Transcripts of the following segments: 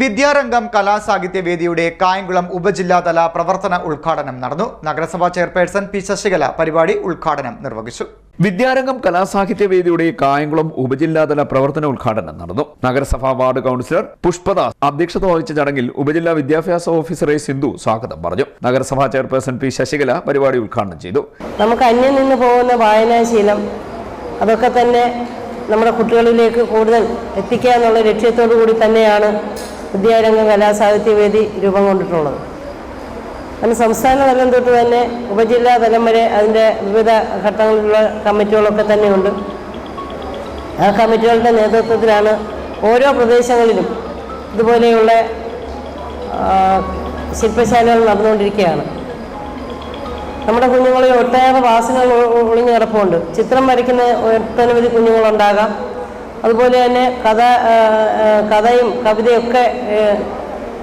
വിദ്യാരംഗം കലാസാഹിത്യവേദിയുടെ കായംകുളം ഉപജില്ലാതല പ്രവർത്തന ഉദ്ഘാടനം നടന്നു. നഗരസഭാ ചെയർപേഴ്സൺ പി ശശികല പരിപാടി ഉദ്ഘാടനം നിർവഹിച്ചു. വിദ്യാരംഗം കലാസാഹിത്യവേദിയുടെ കായംകുളം ഉപജില്ലാതല പ്രവർത്തന ഉദ്ഘാടനം നടന്നു. നഗരസഭാ വാർഡ് കൌൺസിലർ പുഷ്പദാസ് അധ്യക്ഷത വഹിച്ച ചടങ്ങിൽ ഉപജില്ലാ വിദ്യാഭ്യാസ ഓഫീസറെ സിന്ധു സ്വാഗതം പറഞ്ഞു. നഗരസഭാ ചെയർപേഴ്സൺ പി ശശികല പരിപാടി ഉദ്ഘാടനം ചെയ്തു. നമുക്ക് അന്യം നിന്ന് പോകുന്ന വായനാശീലം അതൊക്കെ തന്നെ നമ്മുടെ കുട്ടികളിലേക്ക് കൂടുതൽ എത്തിക്കുക എന്നുള്ള ലക്ഷ്യത്തോടു കൂടി തന്നെയാണ് വിദ്യാരംഗം കലാസാഹിത്യവേദി രൂപം കൊണ്ടിട്ടുള്ളത്. അതിന് സംസ്ഥാന തലം തൊട്ട് തന്നെ ഉപജില്ലാ തലം വരെ അതിന്റെ വിവിധ ഘട്ടങ്ങളിലുള്ള കമ്മിറ്റികളൊക്കെ തന്നെയുണ്ട്. ആ കമ്മിറ്റികളുടെ നേതൃത്വത്തിലാണ് ഓരോ പ്രദേശങ്ങളിലും ഇതുപോലെയുള്ള ശില്പശാലകൾ നടന്നുകൊണ്ടിരിക്കുകയാണ്. നമ്മുടെ കുഞ്ഞുങ്ങളിൽ ഒട്ടേറെ വാസനകൾ ഒളിഞ്ഞു കിടപ്പുണ്ട്. ചിത്രം വരയ്ക്കുന്ന ഒട്ടനവധി കുഞ്ഞുങ്ങളുണ്ടാകാം. അതുപോലെ തന്നെ കഥ കഥയും കവിതയൊക്കെ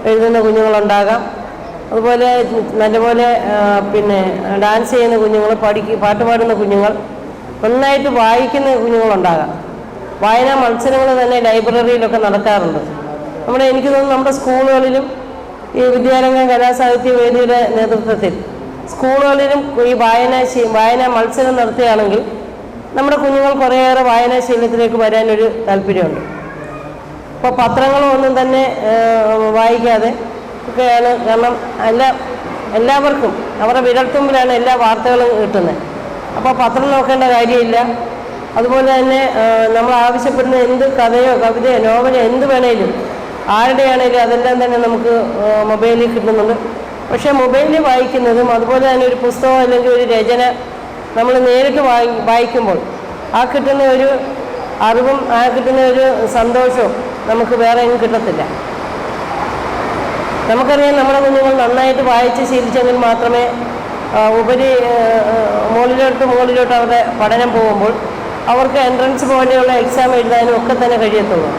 എഴുതുന്ന കുഞ്ഞുങ്ങളുണ്ടാകാം. അതുപോലെ നല്ലപോലെ പിന്നെ ഡാൻസ് ചെയ്യുന്ന കുഞ്ഞുങ്ങൾ പഠിക്കുക പാട്ട് പാടുന്ന കുഞ്ഞുങ്ങൾ നന്നായിട്ട് വായിക്കുന്ന കുഞ്ഞുങ്ങളുണ്ടാകാം. വായനാ മത്സരങ്ങൾ തന്നെ ലൈബ്രറിയിലൊക്കെ നടക്കാറുണ്ട്. നമ്മുടെ എനിക്ക് തോന്നുന്നു നമ്മുടെ സ്കൂളുകളിലും ഈ വിദ്യാരംഗം കലാസാഹിത്യ വേദിയുടെ നേതൃത്വത്തിൽ സ്കൂളുകളിലും ഈ വായന വായന മത്സരം നടത്തുകയാണെങ്കിൽ നമ്മുടെ കുഞ്ഞുങ്ങൾ കുറേയേറെ വായനാശീലത്തിലേക്ക് വരാനൊരു താല്പര്യമുണ്ട്. ഇപ്പോൾ പത്രങ്ങളും ഒന്നും തന്നെ വായിക്കാതെ ഒക്കെയാണ് കാരണം എല്ലാ എല്ലാവർക്കും അവരുടെ വിരൽത്തുമ്പിലാണ് എല്ലാ വാർത്തകളും കിട്ടുന്നത്. അപ്പോൾ പത്രം നോക്കേണ്ട കാര്യമില്ല. അതുപോലെ തന്നെ നമ്മൾ ആവശ്യപ്പെടുന്ന എന്ത് കഥയോ കവിതയോ നോവലോ എന്ത് വേണേലും ആരുടെയാണേലും അതെല്ലാം തന്നെ നമുക്ക് മൊബൈലിൽ കിട്ടുന്നുണ്ട്. പക്ഷേ മൊബൈലിൽ വായിക്കുന്നതും അതുപോലെ തന്നെ ഒരു പുസ്തകം അല്ലെങ്കിൽ ഒരു രചന നമ്മൾ നേരിട്ട് വായി വായിക്കുമ്പോൾ ആ കിട്ടുന്ന ഒരു അറിവും ആ കിട്ടുന്ന ഒരു സന്തോഷവും നമുക്ക് വേറെ എങ്ങും കിട്ടത്തില്ല. നമുക്കറിയാം നമ്മുടെ കുഞ്ഞുങ്ങൾ നന്നായിട്ട് വായിച്ച് ശീലിച്ചെങ്കിൽ മാത്രമേ ഉപരി മുകളിലോട്ട് മുകളിലോട്ട് അവരുടെ പഠനം പോകുമ്പോൾ അവർക്ക് എൻട്രൻസ് പോലെയുള്ള എക്സാം എഴുതാനും ഒക്കെ തന്നെ കഴിയത്തുള്ളൂ.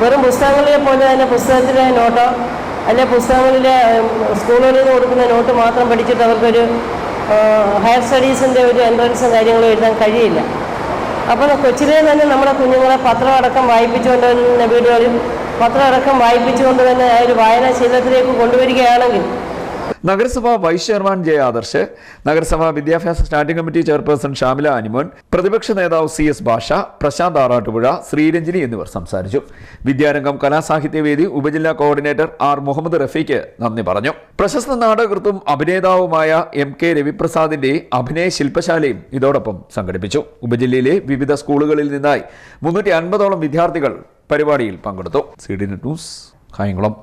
വെറും പുസ്തകങ്ങളിലെ പോലെ തന്നെ പുസ്തകത്തിലെ നോട്ടോ അല്ലെ പുസ്തകങ്ങളിലെ സ്കൂളുകളിൽ നിന്ന് കൊടുക്കുന്ന നോട്ട് മാത്രം പഠിച്ചിട്ട് അവർക്കൊരു ഹയർ സ്റ്റഡീസിന്റെ ഒരു എൻട്രൻസും കാര്യങ്ങളും എഴുതാൻ കഴിയില്ല. അപ്പോൾ കൊച്ചിലെ തന്നെ നമ്മുടെ കുഞ്ഞുങ്ങളെ പത്രം അടക്കം വായിപ്പിച്ചുകൊണ്ട് തന്നെ വീടുകളിൽ പത്രം അടക്കം വായിപ്പിച്ചുകൊണ്ട് തന്നെ ആ ഒരു വായനാശീലത്തിലേക്ക് കൊണ്ടുവരികയാണെങ്കിൽ നഗരസഭാ വൈസ് ചെയർമാൻ ജെ ആദർശ് നഗരസഭാ വിദ്യാഭ്യാസ standing committee chairperson Shamila Animon പ്രതിപക്ഷ നേതാവ് സി എസ് ഭാഷ പ്രശാന്ത് ആറാട്ടുപുഴ ശ്രീരഞ്ജിനി എന്നിവർ സംസാരിച്ചു. വിദ്യാരംഗം കലാസാഹിത്യവേദി ഉപജില്ലാ കോർഡിനേറ്റർ ആർ മുഹമ്മദ് റഫീഖ് നന്ദി പറഞ്ഞു. പ്രശസ്ത നാടകൃത്തും അഭിനേതാവുമായ എം കെ രവിപ്രസാദിന്റെ അഭിനയ ശില്പശാലയും ഇതോടൊപ്പം സംഘടിപ്പിച്ചു. ഉപജില്ലയിലെ വിവിധ സ്കൂളുകളിൽ നിന്നായി മുന്നൂറ്റി അൻപതോളം വിദ്യാർത്ഥികൾ പരിപാടിയിൽ പങ്കെടുത്തു. C D news Kayamkulam.